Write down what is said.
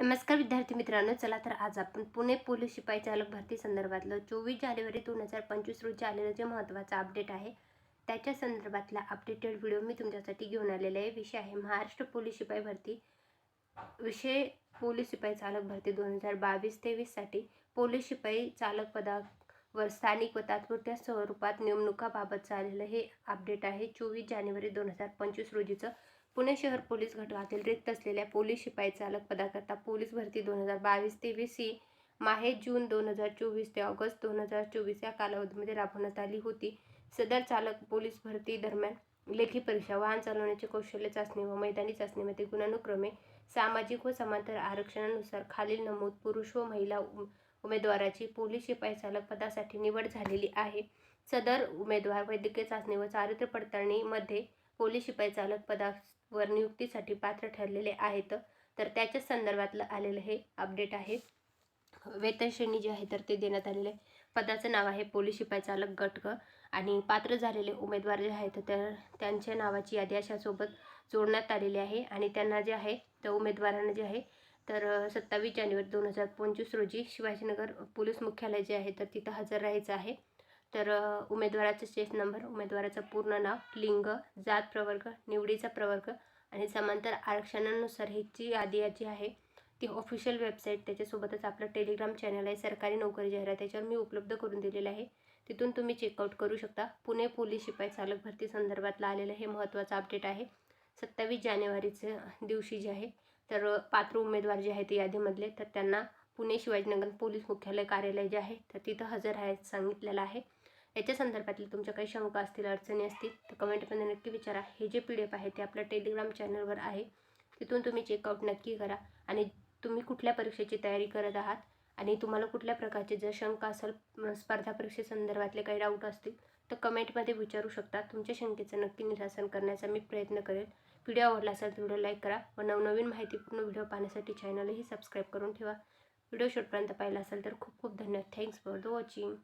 नमस्कार विद्यार्थी मित्रांनो चला तर आज आपण पुणे पोलीस शिपाई चालक भरती संदर्भातलं चोवीस जानेवारी दोन हजार पंचवीस रोजी आलेलं जे महत्त्वाचं अपडेट आहे त्याच्या संदर्भातला अपडेटेड व्हिडिओ मी तुमच्यासाठी घेऊन आलेला आहे. विषय आहे महाराष्ट्र पोलीस शिपाई भरती. विषय पोलीस शिपाई चालक भरती दोन हजार बावीस तेवीससाठी पोलीस शिपाई चालक पदावर स्थानिक व तात्पुरत्या स्वरूपात नेमणुकाबाबत आलेलं हे अपडेट आहे. चोवीस जानेवारी दोन हजार पंचवीस रोजीचं पुणे शहर पोलीस घटकातील रिक्त असलेल्या पोलीस शिपाई चालक पदाकरता पोलीस भरती दोन हजार बावीस तेवीस ही माहे जून दोन हजार चोवीस ते ऑगस्ट दोन हजार चोवीस या कालावधीमध्ये राबवण्यात आली होती. सदर चालक पोलीस भरती दरम्यान लेखी परीक्षा वाहन चालवण्याची कौशल्य चाचणी व मैदानी चाचणीमध्ये गुणानुक्रमे सामाजिक व समांतर आरक्षणानुसार खालील नमूद पुरुष व महिला उम- उमेदवाराची पोलीस शिपाई चालक पदासाठी निवड झालेली आहे. सदर उमेदवार वैद्यकीय चाचणी व चारित्र्य पडताळणीमध्ये पोलीस शिपाई चालक पदावर नियुक्तीसाठी पात्र ठरलेले आहेत. तर त्याच्या संदर्भातलं आलेलं हे अपडेट आहे. वेतन श्रेणी जी आहे तर ते देण्यात आलेले पदाचं नाव आहे पोलीस शिपाई चालक गटक आणि पात्र झालेले उमेदवार जे आहेत तर त्यांच्या नावाची यादी अशासोबत जोडण्यात आलेली आहे आणि त्यांना जे आहे त्या उमेदवारांना जे आहे तर सत्तावीस जानेवारी दोन हजार पंचवीस रोजी शिवाजीनगर पोलीस मुख्यालय जे आहे तर तिथं हजर राहायचं आहे. तर उमेदवाराचा स्टेज नंबर उमेदवाराचं पूर्ण नाव लिंग जात प्रवर्ग निवडीचा प्रवर्ग आणि समांतर आरक्षणानुसार ह्याची यादी जी आहे. ती ऑफिशियल वेबसाईट त्याच्यासोबतच आपलं टेलिग्राम चॅनल आहे सरकारी नोकरी जाहिरात त्याच्यावर मी उपलब्ध करून दिलेलं आहे. तिथून तुम्ही चेकआउट करू शकता. पुणे पोलीस शिपाई चालक भरती संदर्भातला आलेलं हे महत्त्वाचं अपडेट आहे. सत्तावीस जानेवारीचं दिवशी जे आहे तर पात्र उमेदवार जे आहेत यादीमधले तर त्यांना पुणे शिवाजीनगर पोलीस मुख्यालय कार्यालय जे आहे तर तिथं हजर राहायचं सांगितलेलं आहे. याच्या संदर्भातील तुमच्या काही शंका असतील अडचणी असतील तर कमेंटमध्ये नक्की विचारा. हे जे पी डी एफ आहे ते आपल्या टेलिग्राम चॅनलवर आहे. तिथून तुम्ही चेकआउट नक्की करा आणि तुम्ही कुठल्या परीक्षेची तयारी करत आहात आणि तुम्हाला कुठल्या प्रकारचे जर शंका असेल स्पर्धा परीक्षेसंदर्भातले काही डाऊट असतील तर कमेंटमध्ये विचारू शकता. तुमच्या शंकेचं नक्की निरासन करण्याचा मी प्रयत्न करेल. व्हिडिओ आवडला असेल तर व्हिडिओ लाईक करा व नवनवीन माहितीपूर्ण व्हिडिओ पाहण्यासाठी चॅनलही सबस्क्राईब करून ठेवा. व्हिडिओ शेवटपर्यंत पाहिला असेल तर खूप खूप धन्यवाद. Thanks for the watching